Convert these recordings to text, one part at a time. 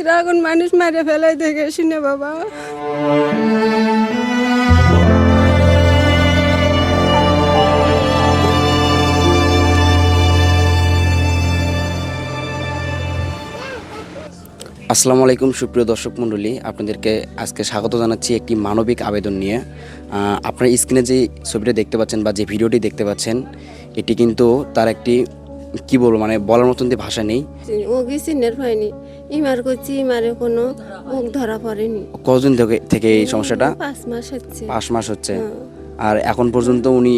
কীরকম মানুষ মারে ফেলাই দেখে শুনে বাবা। আসসালামু আলাইকুম, সুপ্রিয় দর্শক মণ্ডলী। আপনাদেরকে আজকে স্বাগত জানাচ্ছি একটি মানবিক আবেদন নিয়ে। আপনার স্ক্রিনে যে ছবিটা দেখতে পাচ্ছেন বা যে ভিডিওটি দেখতে পাচ্ছেন, এটি কিন্তু তার একটি কি বলব মানে বলার মতন দিয়ে ভাষা নেই। ও কি চিনের পাইনি ইমার করছি ইমারে কোনো মুখ ধরা পড়েনি। কতদিন থেকে থেকে এই সমস্যাটা? পাঁচ মাস হচ্ছে। পাঁচ মাস হচ্ছে। হ্যাঁ। আর এখন পর্যন্ত উনি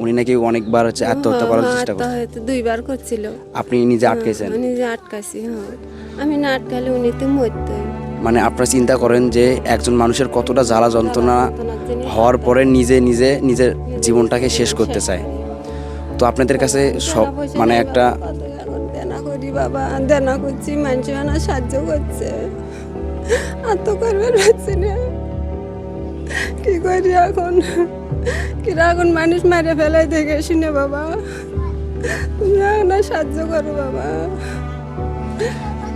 উনি নাকি অনেকবার হচ্ছে আত্মহত্যা করার চেষ্টা করছেন হয়তো দুইবার করছিল। আপনি নিজে আটকেছেন? আমি যে আটকাছি হ্যাঁ। আমি না আটকালে উনি তো মরতই মানে আপনারা চিন্তা করেন যে একজন মানুষের কতটা জ্বালা যন্ত্রণা হওয়ার পরে নিজে নিজে নিজের জীবনটাকে শেষ করতে চায়। তো আপনাদের কাছে সব মানে একটা দেনা করি বাবা দেনা করছি মানুষ না সাহায্য করছে। আর তো করবে পারছি না। কি করি এখন? কীরকম মানুষ মারে ফেলাই দেখে শুনে বাবা। তুমি সাহায্য করো বাবা।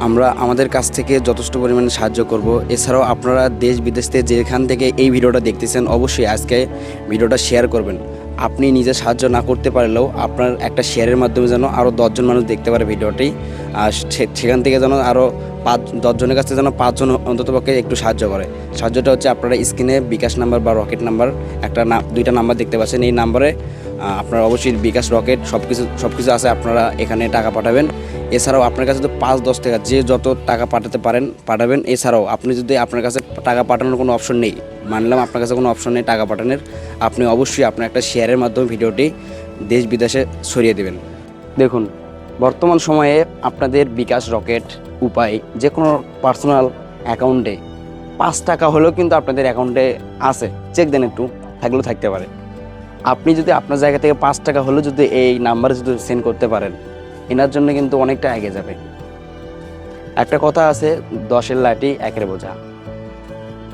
আমরা আমাদের কাছ থেকে যথেষ্ট পরিমাণে সাহায্য করব। এছাড়াও আপনারা দেশ বিদেশ থেকে যেখান থেকে এই ভিডিওটা দেখতেছেন, অবশ্যই আজকে ভিডিওটা শেয়ার করবেন। আপনি নিজে সাহায্য না করতে পারলেও আপনার একটা শেয়ারের মাধ্যমে যেন আরও দশজন মানুষ দেখতে পারে ভিডিওটি। আর সেখান থেকে যেন আরও পাঁচ দশজনের কাছে যেন পাঁচজন অন্ততপক্ষে একটু সাহায্য করে। সাহায্যটা হচ্ছে আপনারা স্ক্রিনে বিকাশ নাম্বার বা রকেট নাম্বার একটা না, দুইটা নাম্বার দেখতে পাচ্ছেন। এই নাম্বারে আপনারা অবশ্যই বিকাশ রকেট সব কিছু সব কিছু আছে, আপনারা এখানে টাকা পাঠাবেন। এছাড়াও আপনার কাছে তো পাঁচ, দশ টাকা, যে যত টাকা পাঠাতে পারেন, পাঠাবেন। এছাড়াও আপনি যদি আপনার কাছে টাকা পাঠানোর কোনো অপশন নেই, মানলাম আপনার কাছে কোনো অপশন নেই টাকা পাঠানোর, আপনি অবশ্যই আপনার একটা শেয়ারের মাধ্যমে ভিডিওটি দেশ বিদেশে ছড়িয়ে দেবেন। দেখুন, বর্তমান সময়ে আপনাদের বিকাশ রকেট উপায় যে কোনো পার্সোনাল অ্যাকাউন্টে পাঁচ টাকা হলেও কিন্তু আপনাদের অ্যাকাউন্টে আছে। চেক দেন একটু, থাকলেও থাকতে পারে। আপনি যদি আপনার জায়গা থেকে পাঁচ টাকা হলেও যদি এই নাম্বারে যদি সেন্ড করতে পারেন, এনার জন্য কিন্তু অনেকটা এগিয়ে যাবে। একটা কথা আছে, দশের লাঠি একের বোঝা।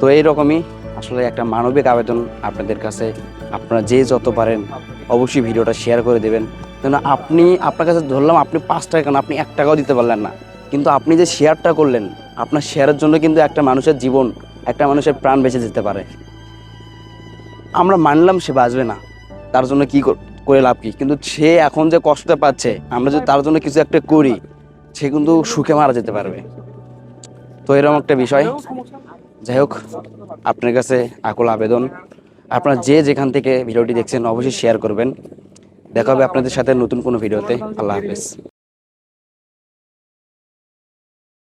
তো এইরকমই আসলে একটা মানবিক আবেদন আপনাদের কাছে। আপনারা যে যত পারেন, অবশ্যই ভিডিওটা শেয়ার করে দেবেন। কেন আপনি, আপনার কাছে ধরলাম আপনি পাঁচ টাকা কেন, আপনি এক টাকাও দিতে পারলেন না। কিন্তু আপনি যে শেয়ারটা করলেন, আপনার শেয়ারের জন্য কিন্তু একটা মানুষের জীবন, একটা মানুষের প্রাণ বেঁচে যেতে পারে। আমরা মানলাম সে বাঁচবে না। তার জন্য কি করে লাভ কি? কিন্তু সে এখন যে কষ্টটা পাচ্ছে, আমরা যদি তার জন্য কিছু একটা করি, সে কিন্তু সুখে মারা যেতে পারবে। তো এরকম একটা বিষয়। যাই হোক, আপনার কাছে আকুল আবেদন। আপনারা যে যেখান থেকে ভিডিওটি দেখছেন, অবশ্যই শেয়ার করবেন। দেখা হবে আপনাদের সাথে নতুন কোনো ভিডিওতে। আল্লাহ হাফেজ।